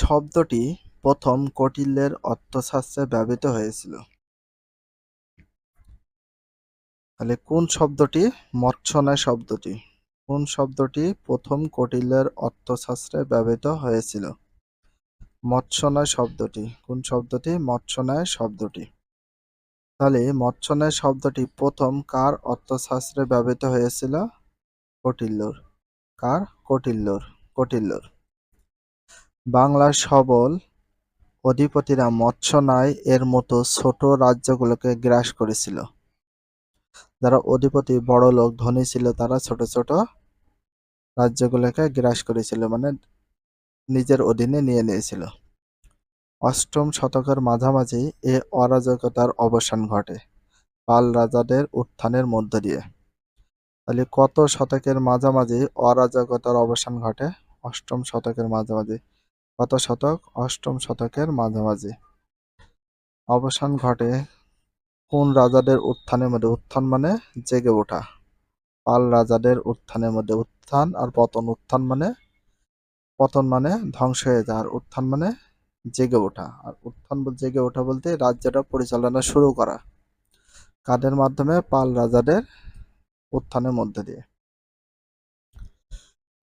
শব্দটি প্রথম কটিল্যের অর্থশাস্ত্রে ব্যবহৃত হয়েছিল। তাহলে কোন শব্দটি? মৎস্যনায় শব্দটি। কোন শব্দটি প্রথম কটিল্যের অর্থশাস্ত্রে ব্যবহৃত হয়েছিল? মৎস্যনায় শব্দটি। কোন শব্দটি? মৎস্যনায় শব্দটি। তাহলে মৎস্যনায় শব্দটি প্রথম কার অর্থশাস্ত্রে ব্যবহৃত হয়েছিল? কটিল্যর কার? কটিল্যর কৌটিল্যর বাংলার সবল অধিপতিরা মৎস্যনায় এর মতো ছোট রাজ্যগুলোকে গ্রাস করেছিল। যারা অধিপতি, বড় লোক, ধনী ছিল, তারা ছোট ছোট রাজ্যগুলোকে গ্রাস করেছিল মানে নিজের অধীনে নিয়ে নিয়েছিল। অষ্টম শতকের মাঝামাঝি এ অরাজকতার অবসান ঘটে পাল রাজাদের উত্থানের মধ্য দিয়ে। তাহলে কত শতকের মাঝামাঝি অরাজকতার অবসান ঘটে? অষ্টম শতকের মাঝামাঝি। কত শতক, অষ্টম শতকের মাঝামাঝি। অবসান ঘটে কোন রাজাদের উত্থানের মধ্যে? উত্থান মানে জেগে ওঠা। পাল রাজাদের উত্থানের মধ্যে উত্থান আর পতন। উত্থান মানে পতন মানে ধ্বংস হয়ে যাওয়া আর উত্থান মানে জেগে ওঠা। আর উত্থান জেগে ওঠা বলতে রাজ্যটা পরিচালনা শুরু করা। কাদের মাধ্যমে? পাল রাজাদের উত্থানের মধ্যে দিয়ে।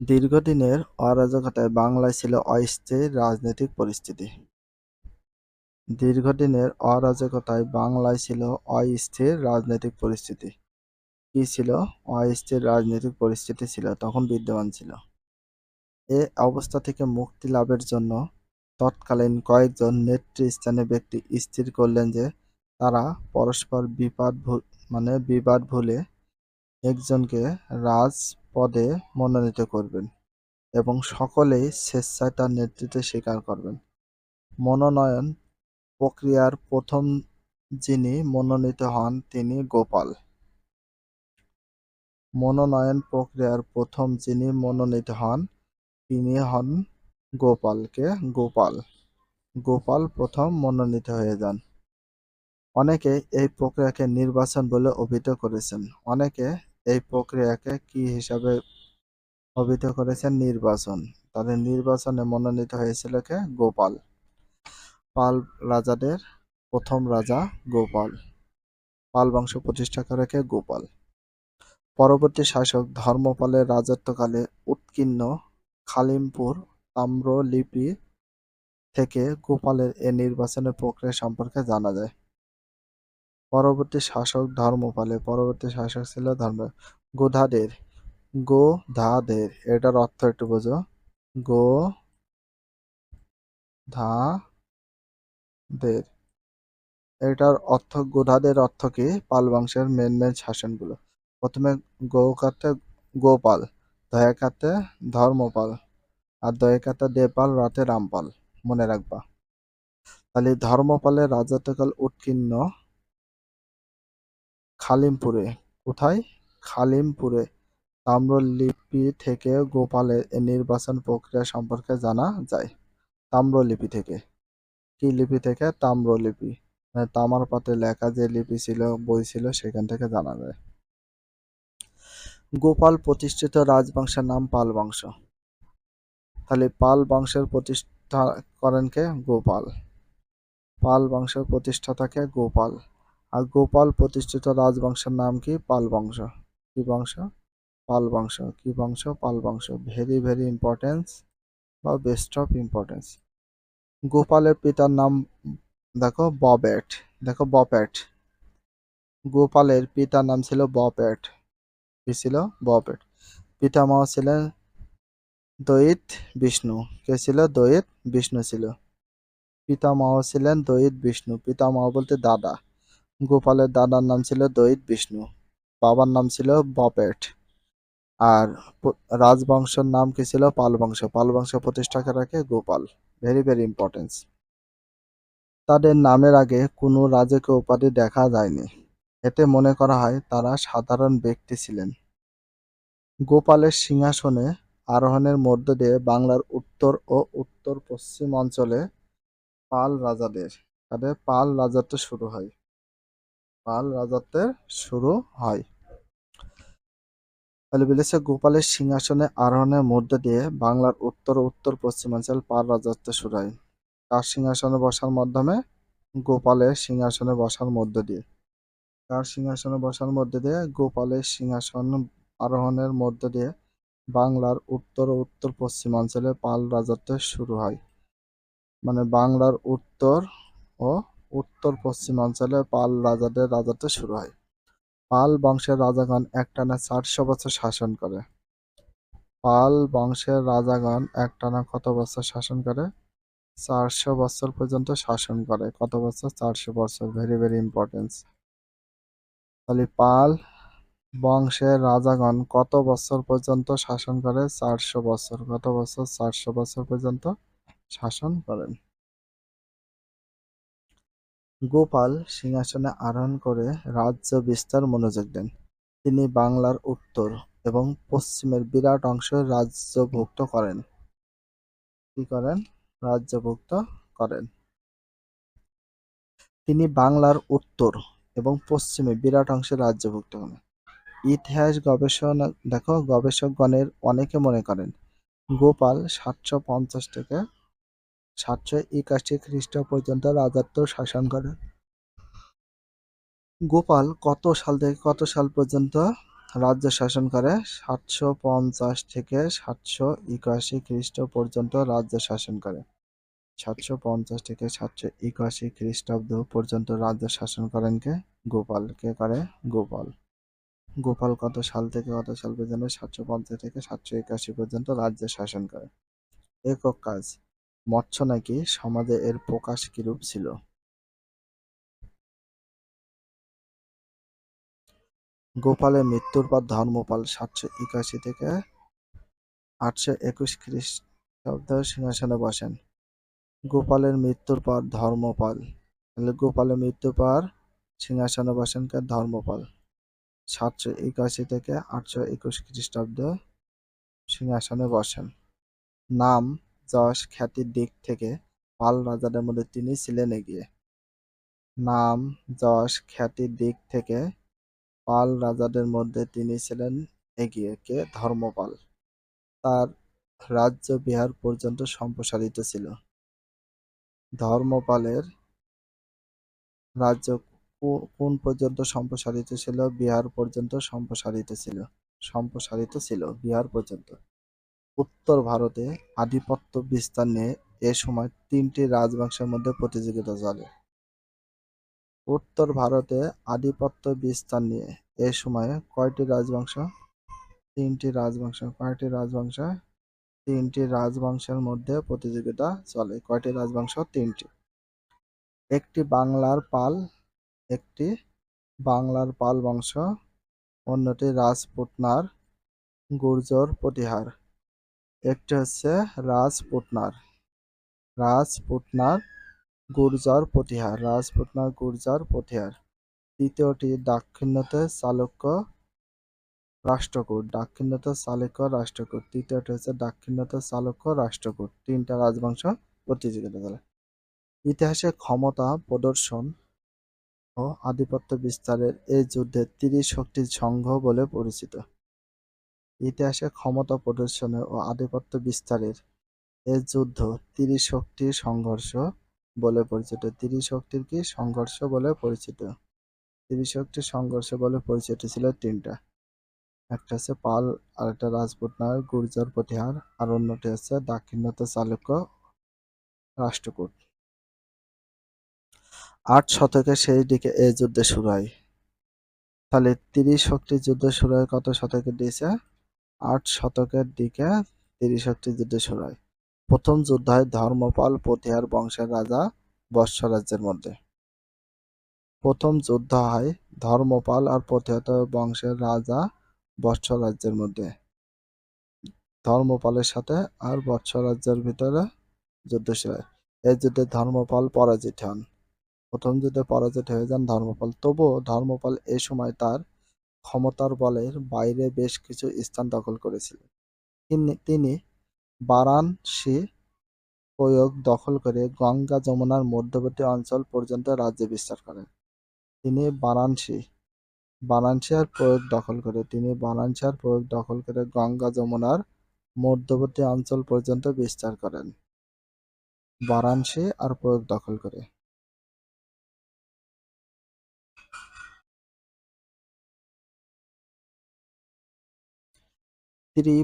দীর্ঘদিনের অরাজকতায় বাংলায় ছিল অস্থির রাজনৈতিক পরিস্থিতি। দীর্ঘদিনের অরাজকতায় বাংলায় ছিল অস্থির রাজনৈতিক পরিস্থিতি। কি ছিল? অস্থির রাজনৈতিক পরিস্থিতি ছিল, তখন বিদ্যমান ছিল। এ অবস্থা থেকে মুক্তি লাভের জন্য তৎকালীন কয়েকজন নেতৃস্থানীয় ব্যক্তি স্থির করলেন যে, তারা পরস্পর বিবাদ মানে বিবাদ ভুলে একজনকে রাজপদে মনোনীত করবেন এবং সকলেই স্বেচ্ছায় তার নেতৃত্বে স্বীকার করবেন। মনোনয়ন প্রক্রিয়ার প্রথম যিনি মনোনীত হন তিনি গোপাল। মনোনয়ন প্রক্রিয়ার প্রথম যিনি মনোনীত হন তিনি হন গোপালকে গোপাল। গোপাল প্রথম মনোনীত হয়ে যান। অনেকে এই প্রক্রিয়াকে নির্বাচন বলে অভিহিত করেছেন। অনেকে এই প্রক্রিয়াকে কি হিসাবে অভিহিত করেছেন? নির্বাচন। তাদের নির্বাচনে মনোনীত হয়েছিল কে? গোপাল। পাল রাজাদের প্রথম রাজা গোপাল। পাল বংশ প্রতিষ্ঠা করে কে? গোপাল। পরবর্তী শাসক ধর্মপালের রাজত্বকালে উৎকীর্ণ খালিমপুর তাম্রলিপি থেকে গোপালের এ নির্বাচনের প্রক্রিয়া সম্পর্কে জানা যায়। পরবর্তী শাসক ধর্মপালের পরবর্তী শাসক ছিল ধর্ম গোধাদের। গোধাদের, এটার অর্থ একটু বোঝো। গো ধা দের এটার অর্থ, গোধাদের অর্থ কি? পাল বংশের মেন মেন শাসনগুলো। প্রথমে গৌকাতে গোপাল দয়া দয়াকাতে ধর্মপাল, আর দয়া দয়াকাতে দেপাল রাতে রামপাল। মনে রাখবা। তাহলে ধর্মপালের রাজত্বকাল উৎকীর্ণ। খালিমপুরে। কোথায়? খালিমপুরে। তাম্রলিপি থেকে গোপালের নির্বাচন প্রক্রিয়া সম্পর্কে জানা যায়। তাম্রলিপি থেকে। কি লিপি থেকে? তাম্রলিপি। মানে তামার পাতে লেখা যে লিপি ছিল, বই ছিল, সেখান থেকে জানা যায়। গোপাল প্রতিষ্ঠিত রাজবংশের নাম পাল বংশ তাহলে পাল বংশের প্রতিষ্ঠা করেন কে? গোপাল। পাল বংশের প্রতিষ্ঠাতাকে গোপাল। আর গোপাল প্রতিষ্ঠিত রাজবংশের নাম কি? পাল বংশ কি বংশ? পাল বংশ কি বংশ? পাল বংশ ভেরি ভেরি ইম্পর্টেন্স বা বেস্ট অফ ইম্পর্টেন্স গোপালের পিতার নাম দেখো ববেট। দেখো বপেট গোপালের পিতার নাম ছিল বপেট কি ছিল? বপেট পিতামহ ছিলেন দয়িত বিষ্ণু। কে ছিল? দয়িত বিষ্ণু ছিল। পিতামহ ছিলেন দয়িত বিষ্ণু। পিতামহ বলতে দাদা। গোপালের দাদার নাম ছিল দয়িত বিষ্ণু, বাবার নাম ছিল বপেট, আর রাজবংশের নাম কি ছিল পাল বংশ পাল বংশ রাখে গোপাল। ভেরি ভেরি ইম্পর্টেন্স তাদের নামের আগে কোনো রাজকীয় উপাধি দেখা যায়নি। এতে মনে করা হয় তারা সাধারণ ব্যক্তি ছিলেন। গোপালের সিংহাসনে আরোহণের মধ্য দিয়ে বাংলার উত্তর ও উত্তর পশ্চিম অঞ্চলে পাল রাজাদের, তাদের পাল রাজত্ব শুরু হয়। পাল রাজত্বের শুরু হয়। তাহলে বলেছে, গোপালের সিংহাসনে আরোহণের মধ্য দিয়ে বাংলার উত্তর উত্তর পশ্চিমাঞ্চল পাল রাজত্ব শুরু হয়। কার সিংহাসনে বসার মাধ্যমে গোপালের সিংহাসনে বসার মধ্য দিয়ে। কার সিংহাসনে বসার মধ্য দিয়ে গোপালের সিংহাসন আরোহণের মধ্য দিয়ে বাংলার উত্তর ও উত্তর পশ্চিমাঞ্চলে পাল রাজত্ব শুরু হয়। মানে বাংলার উত্তর ও উত্তর পশ্চিমাঞ্চলে পাল রাজাদের রাজত্ব শুরু হয়। পাল বংশের রাজাগণ একটানা চারশো বছর শাসন করে। পাল বংশের রাজাগণ একটানা কত বছর শাসন করে? চারশো বছর পর্যন্ত শাসন করে। কত বছর? চারশো বছর। ভেরি ভেরি ইম্পর্টেন্স তাহলে পাল বংশের রাজাগণ কত বছর পর্যন্ত শাসন করে? চারশো বছর। কত বছর? চারশো বছর পর্যন্ত শাসন করেন। গোপাল সিংহাসনে আরোহণ করে রাজ্য বিস্তার মনোযোগ দেন। তিনি বাংলার উত্তর এবং পশ্চিমের বিরাট অংশ রাজ্যভুক্ত করেন। কি করেন? রাজ্যভুক্ত করেন। তিনি বাংলার উত্তর এবং পশ্চিমে বিরাট অংশে রাজ্যভুক্ত করেন। ইতিহাস গবেষণা, দেখো গবেষকগণের অনেকে মনে করেন, গোপাল সাতশো পঞ্চাশ থেকে সাতশো একাশি খ্রিস্ট পর্যন্ত রাজত্ব শাসন করেন গোপাল কত সাল থেকে কত সাল পর্যন্ত রাজ্য শাসন করে? সাতশো পঞ্চাশ থেকে সাতশো একাশি খ্রিস্ট পর্যন্ত রাজ্য শাসন করে। সাতশো পঞ্চাশ থেকে সাতশো একাশি খ্রিস্টাব্দ পর্যন্ত রাজ্য শাসন করেন কে? গোপাল। কে করে? গোপাল। গোপাল কত সাল থেকে কত সাল পর্যন্ত? সাতশো পঞ্চাশ থেকে সাতশো একাশি পর্যন্ত রাজ্য শাসন করে। একক কাজ। মৎস্য নাকি সমাজে এর প্রকাশ কিরূপ ছিল? গোপালের মৃত্যুর পর ধর্মপাল সাতশো একাশি থেকে আটশো একুশ খ্রিস্টাব্দ সিংহাসনে বসেন। গোপালের মৃত্যুর পর ধর্মপাল। তাহলে গোপালের মৃত্যুর পর সিংহাসনে বসেন কে? ধর্মপাল। সাতশো একাশি থেকে আটশো একুশ খ্রিস্টাব্দ সিংহাসনে বসেন। নাম যশ খ্যাতির দিক থেকে পাল রাজাদের মধ্যে তিনি ছিলেন এগিয়ে। নাম, যশ, খ্যাতির দিক থেকে পাল রাজাদের মধ্যে তিনি ছিলেন এগিয়ে কে? ধর্মপাল। তার রাজ্য বিহার পর্যন্ত সম্প্রসারিত ছিল। ধর্মপালের রাজ্য কোন পর্যন্ত সম্প্রসারিত ছিল? বিহার পর্যন্ত সম্প্রসারিত ছিল। সম্প্রসারিত ছিল বিহার পর্যন্ত। উত্তর ভারতে আধিপত্য বিস্তার নিয়ে এ সময় তিনটি রাজবংশের মধ্যে প্রতিযোগিতা চলে। উত্তর ভারতে আধিপত্য বিস্তার নিয়ে এ সময়ে কয়টি রাজবংশ? তিনটি রাজবংশ, কয়টি রাজবংশ? তিনটি রাজবংশের মধ্যে প্রতিযোগিতা চলে। কয়টি রাজবংশ? তিনটি। একটি বাংলার পাল, একটি বাংলার পাল বংশ, অন্যটি রাজপুতনার গুর্জর প্রতিহার। একটি হচ্ছে রাজপুতনার রাজপুতনার গুর্জর প্রতিহার রাজপুতনার গুর্জর প্রতিহার। তৃতীয়টি দাক্ষিণ্যতে চালুক্য রাষ্ট্রকূট, দাক্ষিণ্যতে চালুক্য রাষ্ট্রকূট। তৃতীয়টি হচ্ছে দাক্ষিণ্যতে চালুক্য রাষ্ট্রকূট। তিনটা রাজবংশ প্রতিযোগিতা চলে। ইতিহাসে ক্ষমতা প্রদর্শন ও আধিপত্য বিস্তারের এই যুদ্ধে তিরিশ শক্তির সংঘ বলে পরিচিত। ইতিহাসে ক্ষমতা প্রদর্শনের ও আধিপত্য বিস্তারের এই যুদ্ধ শক্তির সংঘর্ষ বলে পরিচিত। শক্তির কি সংঘর্ষ বলে পরিচিত? শক্তির সংঘর্ষ বলে পরিচিত ছিল তিনটা। একটা হচ্ছে পাল, আর একটা রাজপুতনার গুর্জর প্রতিহার, আর অন্যটি হচ্ছে দাক্ষিণাত্য চালুক্য রাষ্ট্রকূট। আট শতকের শেষ দিকে এই যুদ্ধ শুরু হয়। তাহলে তিরিশ শক্তির যুদ্ধ শুরু হয় কত শতকে দিকে? আট শতকের দিকে তিরিশ শক্তির যুদ্ধ শুরু হয় প্রথম যুদ্ধ হয় ধর্মপাল প্রতিহার বংশের রাজা বৎস রাজ্যের মধ্যে। প্রথম যুদ্ধ হয় ধর্মপাল আর প্রতিহত বংশের রাজা বৎস রাজ্যের মধ্যে। ধর্মপালের সাথে আর বৎস রাজ্যের ভিতরে যুদ্ধ শুরু হয় এই যুদ্ধে ধর্মপাল পরাজিত হন। প্রথম যুদ্ধে পরাজিত হয়ে যান ধর্মপাল। তবুও ধর্মপাল এ সময় তার ক্ষমতার বলের বাইরে বেশ কিছু স্থান দখল করেছিলেন। তিনি- বারাণসী প্রয়োগ দখল করে গঙ্গা যমুনার মধ্যবর্তী অঞ্চল পর্যন্ত রাজ্য বিস্তার করেন। তিনি বারাণসী বারাণসীর প্রয়োগ দখল করে, তিনি বারাণসীর প্রয়োগ দখল করে গঙ্গা যমুনার মধ্যবর্তী অঞ্চল পর্যন্ত বিস্তার করেন। বারাণসী আর প্রয়োগ দখল করে। ত্রি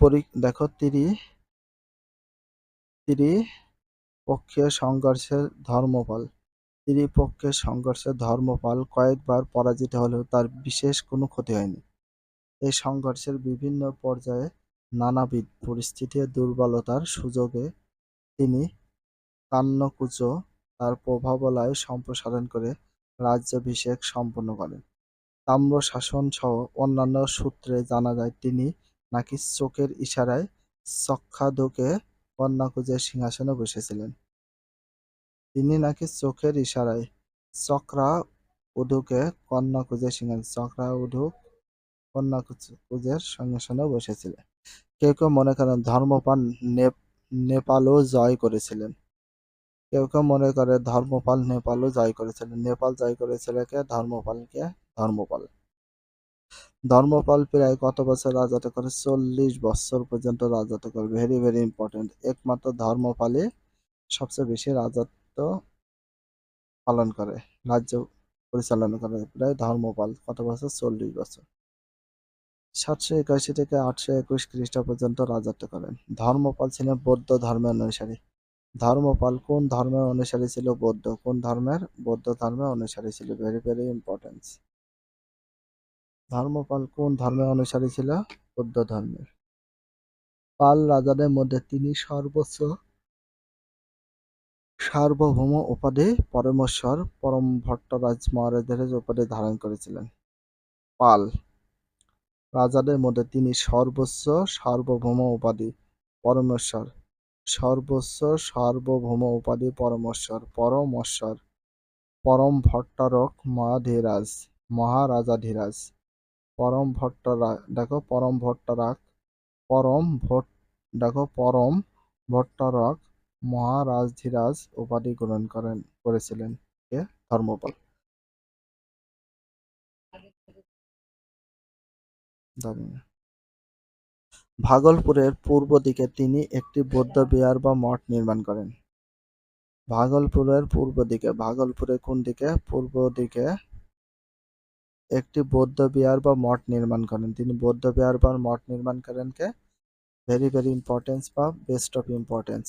পরি দেখো, ত্রি, ত্রিপক্ষীয় সংঘর্ষের ধর্মপাল ত্রিপক্ষের সংঘর্ষে ধর্মপাল কয়েকবার পরাজিত হলেও তার বিশেষ কোনো ক্ষতি হয়নি। এই সংঘর্ষের বিভিন্ন পর্যায়ে নানাবিধ পরিস্থিতি দুর্বলতার সুযোগে তিনি কান্নকুচ তার প্রভাবলায় সম্প্রসারণ করে রাজ্যাভিষেক সম্পন্ন করেন। তাম্র শাসন সহ অন্যান্য সূত্রে জানা যায়, তিনি নাকি চোখের ইশারায় চক্ষাদুকে কন্যাকুজের সিংহাসনে বসেছিলেন। তিনি নাকি চোখের ইশারায় চক্রা উধুকে কন্যাকুজের সিংহাসন চক্রা উধুক কন্যাকুজের সিংহাসনে বসেছিলেন। কেউ কেউ মনে করেন ধর্মপাল নেপ- নেপালও জয় করেছিলেন। কেউ কেউ মনে করে ধর্মপাল নেপালও জয় করেছিলেন। নেপাল জয় করেছিল কে? ধর্মপালকে ধর্মপাল। ধর্মপাল প্রায় কত বছর রাজত্ব করে চল্লিশ বছর পর্যন্ত রাজত্ব করে ভেরি ভেরি ইম্পর্টেন্ট একমাত্র ধর্মপালই সবচেয়ে বেশি রাজত্ব পালন করে, রাজ্য পরিচালনা করে প্রায় ধর্মপাল কত বছর? চল্লিশ বছর। সাতশো একাশি থেকে আটশো একুশ খ্রিস্ট পর্যন্ত রাজত্ব করেন। ধর্মপাল ছিলেন বৌদ্ধ ধর্মের অনুসারী। ধর্মপাল কোন ধর্মের অনুসারী ছিল? বৌদ্ধ। কোন ধর্মের? বৌদ্ধ ধর্মের অনুসারী ছিল। ভেরি ভেরি ইম্পর্টেন্স ধর্মপাল কোন ধর্মের অনুসারী ছিল? বৌদ্ধ ধর্মের। পাল রাজাদের মধ্যে তিনি সর্বোচ্চ সার্বভৌম উপাধি পরমেশ্বর পরম ভট্টরাজ মহারাজের উপাধি ধারণ করেছিলেন। পাল রাজাদের মধ্যে তিনি সর্বোচ্চ সার্বভৌম উপাধি পরমেশ্বর। সর্বোচ্চ সার্বভৌম উপাধি পরমেশ্বর পরমেশ্বর। পরম ভট্টারক মহাধীরাজ, মহারাজাধীরাজ। পরম ভট্টরা দেখো পরম ভট্টরাক পরম ভট, দেখো পরম ভট্টরাক মহারাজধীরাজ উপাধি গ্রহণ করেন, করেছিলেন, কে? ধর্মপাল। ভাগলপুরের পূর্ব দিকে তিনি একটি বৌদ্ধ বিহার বা মঠ নির্মাণ করেন। ভাগলপুরের পূর্ব দিকে, ভাগলপুরের কোন দিকে? পূর্ব দিকে একটি বৌদ্ধ বিহার বা মঠ নির্মাণ করেন। তিনি বৌদ্ধ বিহার বা মঠ নির্মাণ করেন কে? ভেরি ভেরি ইম্পর্টেন্স বা বেস্ট অফ ইম্পর্টেন্স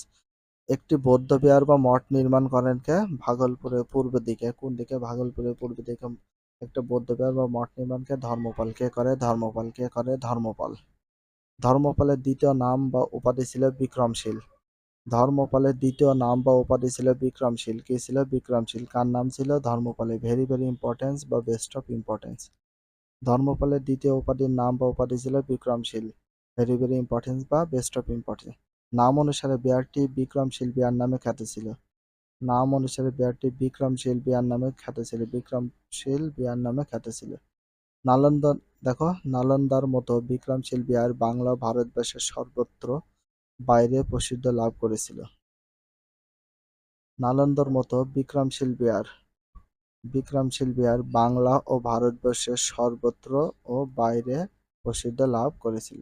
একটি বৌদ্ধ বিহার বা মঠ নির্মাণ করেন কে? ভাগলপুরের পূর্ব দিকে। কোন দিকে? ভাগলপুরের পূর্ব দিকে। একটা বৌদ্ধ বিহার বা মঠ নির্মাণকে ধর্মপাল। কে করে? ধর্মপাল। কে করে? ধর্মপাল। ধর্মপালের দ্বিতীয় নাম বা উপাধি ছিল বিক্রমশীল। ধর্মপালের দ্বিতীয় নাম বা উপাধি ছিল বিক্রমশীল কি ছিল বিক্রমশীল কার নাম ছিল? ধর্মপালের। ভেরি ভেরি ইম্পর্টেন্স বা বেস্ট অফ ইম্পর্টেন্স ধর্মপালের দ্বিতীয় উপাধির নাম বা উপাধি ছিল বিক্রমশীল ভেরি ভেরি ইম্পর্টেন্স বা বেস্ট অফ ইম্পর্টেন্স নাম অনুসারে বিহারটি বিক্রমশীল বিহার নামে খ্যাত ছিল। নাম অনুসারে বিহারটি বিক্রমশীল বিহার নামে খ্যাত ছিল। বিক্রমশীল বিহার নামে খ্যাত ছিল। নালন্দা, দেখো, নালন্দার মতো বিক্রমশীল বিহার বাংলা ভারতবর্ষের সর্বত্র বাইরে প্রসিদ্ধ লাভ করেছিল। নালন্দার মতো বিক্রমশীল বিহার। বাংলা ও ভারতবর্ষের সর্বত্র ও বাইরে প্রসিদ্ধ লাভ করেছিল।